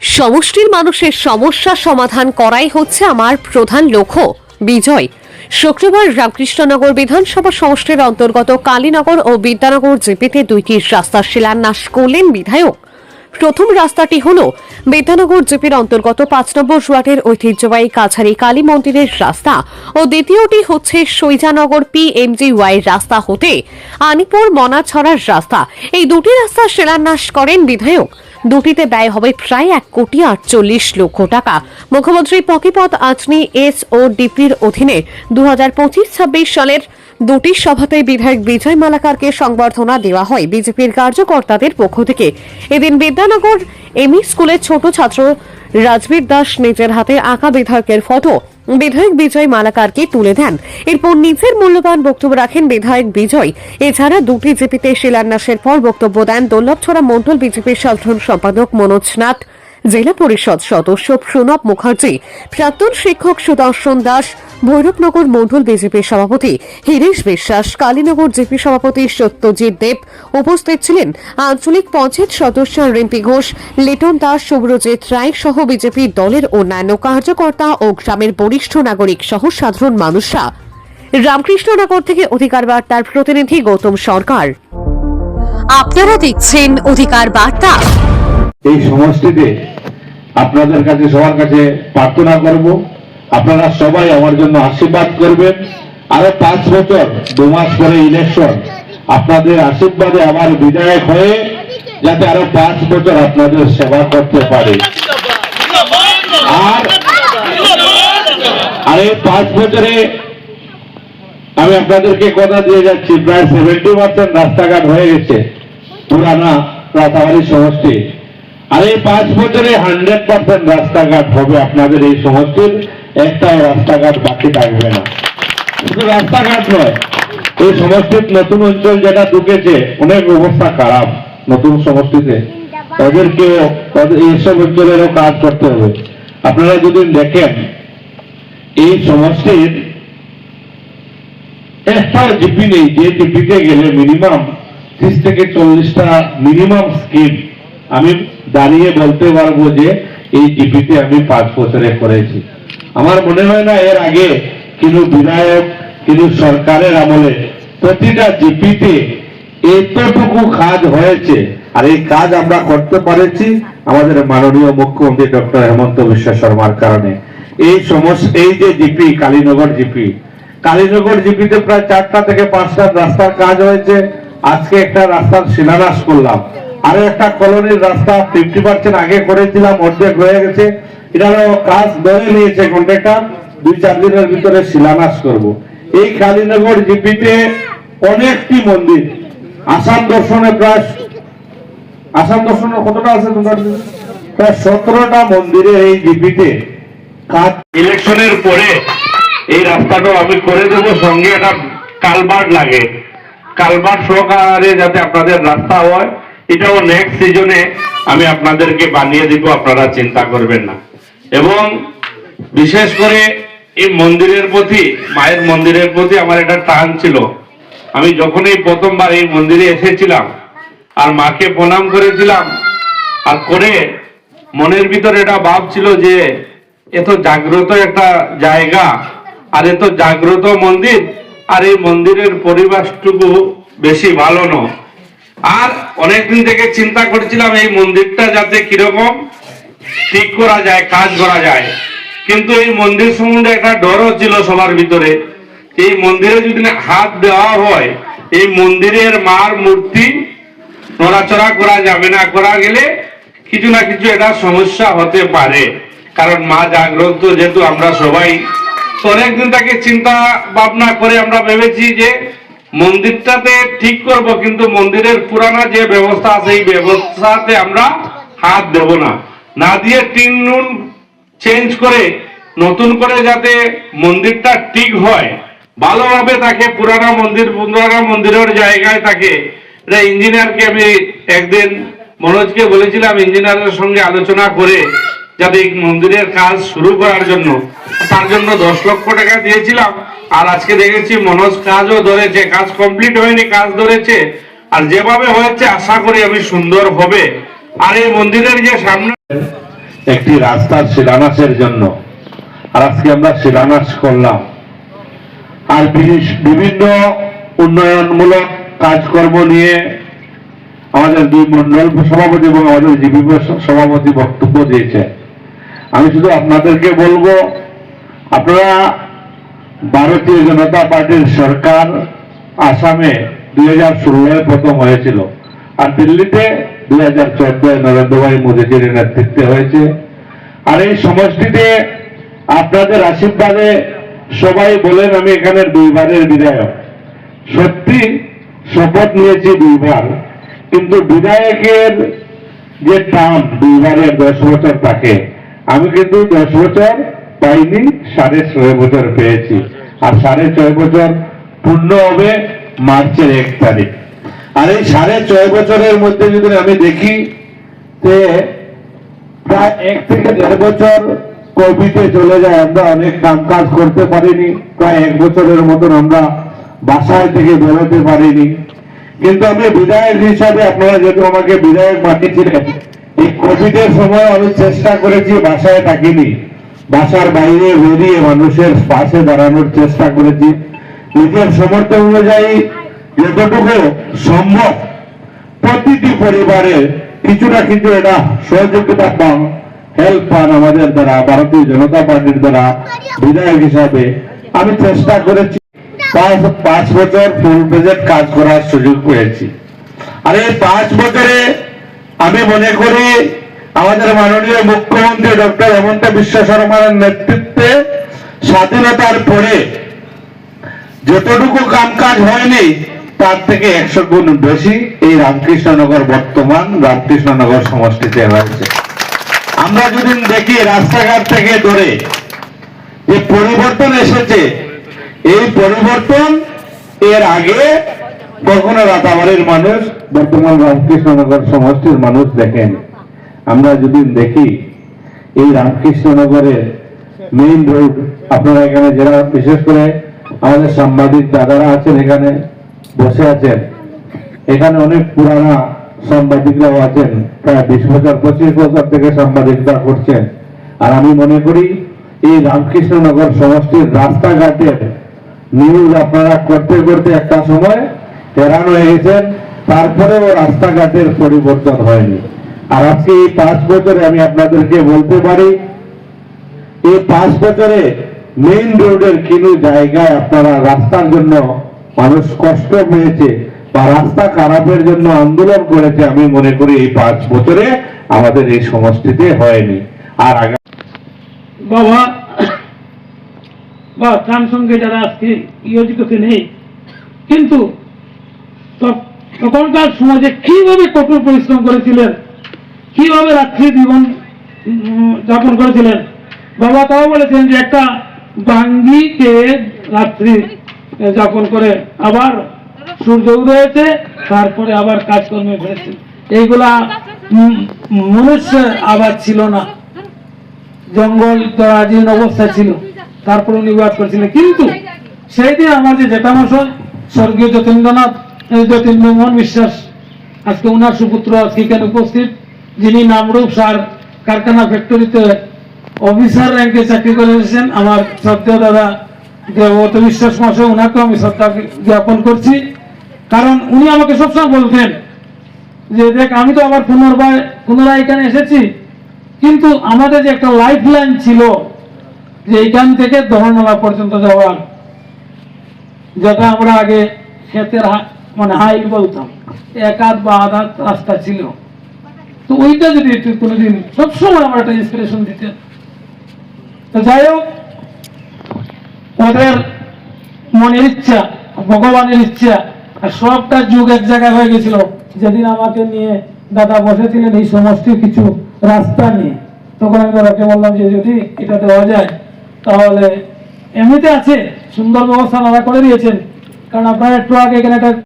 সমষ্টির মানুষের সমস্যা সমাধান করাই হচ্ছে আমার প্রধান লক্ষ্য। বিজয়। শুক্রবার রামকৃষ্ণনগর বিধানসভা সমষ্টির অন্তর্গত কালীনগর ও বিদ্যানগর জিপিতে দুইটি রাস্তার শিলান্যাস করলেন বিধায়ক। প্রথম রাস্তাটি হল বিদ্যানগর জিপির অন্তর্গত পাঁচ নম্বর ওয়ার্ডের ঐতিহ্যবাহী কাছারি কালী মন্দিরের রাস্তা ও দ্বিতীয়টি হচ্ছে সৈজানগর পিএমজি ওয়াই রাস্তা হতে আনিপুর মনাছড়ার রাস্তা। এই দুটি রাস্তা শিলান্যাস করেন বিধায়ক। দুটিতে ব্যয় হবে প্রায় এক কোটি আটচল্লিশ লক্ষ টাকা। মুখ্যমন্ত্রী পকিপথ আজনি এস ও ডিপির অধীনে দু হাজার পঁচিশ ছাব্বিশ সালের দুটি সভাতে বিধায়ক বিজয় মালাকারকে সংবর্ধনা দেওয়া হয়। বিজেপির কার্যকর্তাদের পক্ষ থেকে এদিন বিদ্যানগর এমই স্কুলের ছোট ছাত্র রাজবীর দাস নিজের হাতে আঁকা বিধায়কের ফটো বিধায়ক বিজয় মালাকারকে তুলে দেন। এরপর নিজের মূল্যবান বক্তব্য রাখেন বিধায়ক বিজয়। এছাড়া দুটি জিপিতে শিলান্যাসের পর বক্তব্য দেন দোল্লভছড়া মন্ডল বিজেপির সাধারণ সম্পাদক মনোজ নাথ। জেলা পরিষদ সদস্য প্রণব মুখার্জি প্রাক্তন শিক্ষক সুদর্শন দাস ভৈরবনগর মণ্ডল বিজেপির সভাপতি হিরেশ বিশ্বাস কালীনগর জিপি সভাপতি সত্যজিৎ দেব উপস্থিত ছিলেন। আঞ্চলিক পঞ্চায়েত সদস্য রিম্পি ঘোষ লিটন দাস শুভ্রজিৎ রায় সহ বিজেপি দলের অন্যান্য কার্যকর্তা ও গ্রামের বরিষ্ঠ নাগরিক সহ সাধারণ মানুষরা। রামকৃষ্ণনগর থেকে অধিকার বার্তার প্রতিনিধি গৌতম সরকার। আপনারা দেখছেন অধিকার বার্তা। এই সমষ্টিতে আপনাদের কাছে, সবার কাছে প্রার্থনা করব। আপনারা সবাই আমার জন্য আশীর্বাদ করবেন। আরও পাঁচ বছর, দু মাস পরে ইলেকশন আপনাদের আশীর্বাদে আমার বিধায়ক হয়ে যাতে আরও পাঁচ বছর আপনাদের সেবা করতে পারে। আর এই পাঁচ বছরে আমি আপনাদেরকে কথা দিয়ে যাচ্ছি, প্রায় সেভেন্টি পার্সেন্ট রাস্তাঘাট হয়ে গেছে। পুরানা রাতাবাড়ি সমষ্টি আর এই পাঁচ বছরে হান্ড্রেড পার্সেন্ট রাস্তাঘাট হবে আপনাদের এই সমষ্টির। একটাও রাস্তাঘাট বাকি থাকবে না। শুধু রাস্তাঘাট নয়, এই সমষ্টির নতুন অঞ্চল যেটা ঢুকেছে, অনেক অবস্থা খারাপ নতুন সমষ্টিতে। ওদের এইসব অঞ্চলেরও কাজ করতে হবে। আপনারা যদি দেখেন, এই সমষ্টির একটা জিপি নেই, যে জিপিতে গেলে মিনিমাম ত্রিশ থেকে চল্লিশটা মিনিমাম স্কিম আমি দাঁড়িয়ে বলতে পারব যে এই জিপিতে আমি পাঁচ বছরে করেছি। আমার মনে হয় না এর আগে কিন্তু বিধায়ক কিন্তু সরকারের আমলে প্রতিটা জিপিতে এতটুকু কাজ হয়েছে। আর এই কাজ আমরা করতে পারেছি আমাদের মাননীয় মুখ্যমন্ত্রী ডক্টর হেমন্ত বিশ্ব শর্মার কারণে। এই সমস্যা এই যে জিপি, কালীনগর জিপি, কালীনগর জিপিতে প্রায় চারটা থেকে পাঁচটা রাস্তার কাজ হয়েছে। আজকে একটা রাস্তার শিলান্যাস করলাম। আরও একটা কলোনির রাস্তা ফিফটি পার্সেন্ট আগে করেছিলাম, অর্ধেক হয়ে গেছে। এটারও কাজ ধরে নিয়েছে কন্ট্রাক্টর দুই, চার দিনের ভিতরে শিলান্যাস করব। এই কালীনগর জিপিতে অনেকটি মন্দির। আসাম দর্শনে প্রায় আসাম দর্শনে কতটা আছে তোমার? প্রায় সতেরোটা মন্দিরে এই জিপিতে কাজ। ইলেকশনের পরে এই রাস্তাটা আমি করে দেব, সঙ্গে একটা কালবার লাগে। কালবার সহকারে যাতে আপনাদের রাস্তা হয়। এটাও নেক্সট সিজনে আমি আপনাদেরকে বানিয়ে দিব, আপনারা চিন্তা করবেন না। এবং বিশেষ করে এই মন্দিরের প্রতি, মায়ের মন্দিরের প্রতি আমার একটা টান ছিল। আমি যখনই প্রথমবার এই মন্দিরে এসেছিলাম আর মাকে প্রণাম করেছিলাম আর করে মনের ভিতরে এটা ভাব ছিল যে এত জাগ্রত একটা জায়গা আর এত জাগ্রত মন্দির আর এই মন্দিরের পরিবেশটুকু বেশি ভালো নয়। আর অনেকদিন থেকে চিন্তা করছিলাম এই মন্দিরটা যাতে কীরকম ঠিক করা যায়, কাজ করা যায়। কিন্তু এই মন্দির সম্বন্ধে একটা ডরও ছিল সবার ভিতরে। এই মন্দিরে যদি হাত দেওয়া হয়, এই মন্দিরের মার মূর্তি নড়াচড়া করা যাবে না, করা গেলে কিছু না কিছু এটা সমস্যা হতে পারে। কারণ মা জাগ্রত যেহেতু আমরা সবাই। অনেকদিন তাকে চিন্তা ভাবনা করে আমরা ভেবেছি যে মন্দিরটাতে ঠিক করব, কিন্তু মন্দিরের পুরানা যে ব্যবস্থা আছে, এই ব্যবস্থাতে আমরা হাত দেব না। না দিয়ে টিন নুন চেঞ্জ করে, নতুন করে যাতে মন্দিরটা ঠিক হয়। ভালোভাবে তাকে পুরানা মন্দির, পুরানা মন্দিরের জায়গায় থাকে এটা ইঞ্জিনিয়ারকে আমি একদিন মনোজকে বলেছিলাম, ইঞ্জিনিয়ারের সঙ্গে আলোচনা করে যাতে মন্দিরের কাজ শুরু করার জন্য। তার জন্য দশ লক্ষ টাকা দিয়েছিলাম। আর আজকে দেখেছি মনোজ কাজও ধরেছে, কাজ কমপ্লিট হয়নি, কাজ ধরেছে। আর যেভাবে হয়েছে, আশা করি আমি সুন্দর হবে। আর এই মন্দিরের যে সামনে একটি রাস্তার শিলান্যাসের জন্য। আর আজকে আমরা শিলান্যাস করলাম। আর বিভিন্ন উন্নয়নমূলক কাজকর্ম নিয়ে আমাদের দুই মন্ডল সভাপতি এবং আমাদের জিপি সভাপতি বক্তব্য দিয়েছে। আমি শুধু আপনাদেরকে বলব, আপনারা ভারতীয় জনতা পার্টির সরকার আসামে দুই হাজার ষোলোয় প্রথম হয়েছিল আর দিল্লিতে দুই হাজার চোদ্দয় নরেন্দ্র ভাই মোদীজির নেতৃত্বে হয়েছে। আর এই সমষ্টিতে আপনাদের আশীর্বাদে সবাই বলেন আমি এখানের দুইবারের বিধায়ক। সত্যি শপথ নিয়েছি দুইবার, কিন্তু বিধায়কের যে টার্ম দুইবারের দশ বছর থাকে, আমি কিন্তু দশ বছর পাইনি, সাড়ে ছয় বছর পেয়েছি। আর সাড়ে ছয় বছর পূর্ণ হবে মার্চের এক তারিখ। আর এই সাড়ে ছয় বছরের মধ্যে যদি আমি দেখি যে প্রায় এক থেকে দেড় বছর কোভিডে চলে যায়, আমরা অনেক কাম কাজ করতে পারিনি, প্রায় এক বছরের মতন আমরা বাসায় থেকে বেরোতে পারিনি। কিন্তু আমি বিধায়ক হিসাবে, আপনারা যেহেতু আমাকে বিধায়ক বানিয়েছিলেন এই কোভিডের সময় আমি চেষ্টা করেছি, বাসায় থাকিনি। বাসার বাইরে বেরিয়ে মানুষের পাশে দাঁড়ানোর চেষ্টা করেছি। নিজের সমর্থ অনুযায়ী যতটুকু সম্ভব প্রতিটি পরিবারে কিছু না কিছু এটা সহযোগিতা পান হেল্প পান আমাদের দ্বারা, ভারতীয় জনতা পার্টির দ্বারা, বিধায়ক হিসাবে। আমি চেষ্টা করেছি। পাঁচ পাঁচ বছর ফুল প্রেজেন্ট কাজ করার সুযোগ পেয়েছি। আর এই পাঁচ বছরে আমি মনে করি আমাদের মাননীয় মুখ্যমন্ত্রী ডক্টর হেমন্ত বিশ্ব শর্মার নেতৃত্বে স্বাধীনতার পরে যতটুকু কামকাজ হয়নি, তার থেকে একশো গুণ বেশি এই রামকৃষ্ণনগর বর্তমান রামকৃষ্ণনগর সমষ্টিতে হয়েছে। আমরা যদি দেখি রাস্তাঘাট থেকে ধরে যে পরিবর্তন এসেছে, এই পরিবর্তন এর আগে কখনো রাতাবাড়ির মানুষ, বর্তমান রামকৃষ্ণনগর সমষ্টির মানুষ দেখেন। আমরা যদি দেখি, এই রামকৃষ্ণনগরের মেইন রোড আপনারা এখানে যারা, বিশেষ করে আমাদের সাংবাদিক দাদারা আছেন এখানে, বসে আছেন, এখানে অনেক পুরানা সাংবাদিকরাও আছেন, প্রায় বিশ বছর, পঁচিশ বছর থেকে সাংবাদিকতা করছেন। আর আমি মনে করি, এই রামকৃষ্ণনগর সমষ্টির রাস্তাঘাটের নিউজ আপনারা করতে করতে একটা সময় হেরান হয়ে গেছেন তারপরেও রাস্তাঘাটের পরিবর্তন হয়নি। আর আজকে এই পাঁচ বছরে, আমি আপনাদেরকে বলতে পারি, এই পাঁচ বছরে মেইন রোডের কিছু জায়গায় আপনারা রাস্তার জন্য মানুষ কষ্ট পেয়েছে বা রাস্তা খারাপের জন্য আন্দোলন করেছে, আমি মনে করি এই পাঁচ বছরে আমাদের এই সমষ্টিতে হয়নি। আর বাবা বা তার সঙ্গে যারা আজকে ইয়োজিততে নেই, কিন্তু তখ- তখনকার সমাজে কীভাবে কঠোর পরিশ্রম করেছিলেন? কীভাবে রাত্রি জীবন যাপন করেছিলেন? বাবা তাও বলেছেন যে একটা বাঙ্গিতে রাত্রি যাপন করে আবার সূর্য উদয় হয়েছে তারপরে আবার কাজকর্মে ফিরেছেন এইগুলা উম, মনুষ্যের আবার ছিল না। জঙ্গল জরাজীর্ণ অবস্থা ছিল। তারপর উনি বাদ করেছিলেন। কিন্তু সেই দিন আমার যে জেঠামশাই স্বর্গীয় যতীন্দ্রনাথ এই যতীন্দ্র মোহন বিশ্বাস আজকে উনার সুপুত্র আজকে এখানে উপস্থিত। যিনি নামরূপ সার কারখানা ফ্যাক্টরিতে অফিসার র্যাঙ্কে চাকরি করে এসেছেন আমার শ্রদ্ধেয় দাদা দেবত বিশ্বাস মশাই ওনাকেও আমি শ্রদ্ধা জ্ঞাপন করছি। কারণ উনি আমাকে সবসময় বলতেন যে, দেখ, আমি তো আবার পুনর্বার, পুনরায় এখানে এসেছি। কিন্তু আমাদের যে একটা লাইফ লাইন ছিল যে এখান থেকে দহনলা পর্যন্ত যাওয়ার, যেটা আমরা আগে ক্ষেতের মানে হাইল বলতাম, এক হাত বা আধ রাস্তা ছিল। তো ওইটা যদি একটু কোনোদিন সবসময় আমার একটা ইন্সপিরেশন দিতেন তো যাই হোক, ওদের মনের ইচ্ছা, ভগবানের ইচ্ছা, আর সবটা যুগ এক জায়গায় হয়ে গেছিল। যেদিন আমাকে নিয়ে দাদা বসেছিলেন এই সমষ্টির কিছু রাস্তা নিয়ে, তখন আমি দাদাকে বললাম যে, যদি এটা দেওয়া যায়, তাহলে এমনিতে আছে, সুন্দর ব্যবস্থা দাদা করে দিয়েছেন। কারণ আপনারা একটু আগে এখানে একটা